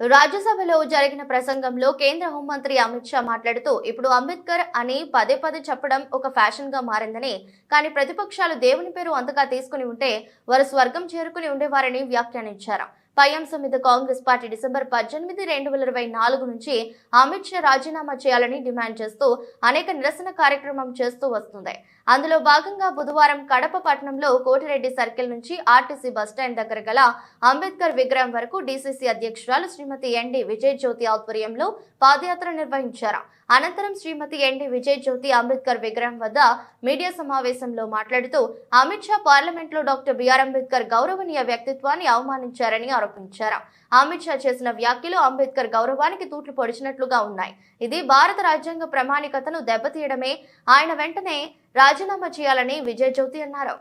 రాజ్యసభలో జరిగిన ప్రసంగంలో కేంద్ర హోంమంత్రి అమిత్ షా మాట్లాడుతూ ఇప్పుడు అంబేద్కర్ అని పదే పదే చెప్పడం ఒక ఫ్యాషన్గా మారిందని కానీ ప్రతిపక్షాలు దేవుని పేరు అంతగా తీసుకుని ఉంటే వారు స్వర్గం చేరుకుని ఉండేవారని వ్యాఖ్యానించారు. పై అంశం మీద కాంగ్రెస్ పార్టీ డిసెంబర్ పద్దెనిమిది రెండు వేల ఇరవై నాలుగు నుంచి అమిత్ షా రాజీనామా చేయాలని డిమాండ్ చేస్తూ అనేక నిరసన కార్యక్రమం చేస్తూ వస్తుంది. అందులో భాగంగా బుధవారం కడప పట్టణంలో కోటిరెడ్డి సర్కిల్ నుంచి ఆర్టీసీ బస్టాండ్ దగ్గర గల అంబేద్కర్ విగ్రహం వరకు డీసీసీ అధ్యక్షురాలు శ్రీమతి ఎన్డి విజయ్ జ్యోతి ఆధ్వర్యంలో పాదయాత్ర నిర్వహించారు. అనంతరం శ్రీమతి ఎన్డి విజయ్ జ్యోతి అంబేద్కర్ విగ్రహం వద్ద మీడియా సమావేశంలో మాట్లాడుతూ అమిత్ షా పార్లమెంట్లో డాక్టర్ బిఆర్ అంబేద్కర్ గౌరవనీయ వ్యక్తిత్వాన్ని అవమానించారని ఆరోపించారు అమిత్ షా చేసిన వ్యాఖ్యలు అంబేద్కర్ గౌరవానికి తూట్లు పొడిచినట్లుగా ఉన్నాయి. ఇది భారత రాజ్యాంగ ప్రామాణికతను దెబ్బతీయడమే. ఆయన వెంటనే రాజీనామా చేయాలని విజయ్ జ్యోతి అన్నారు.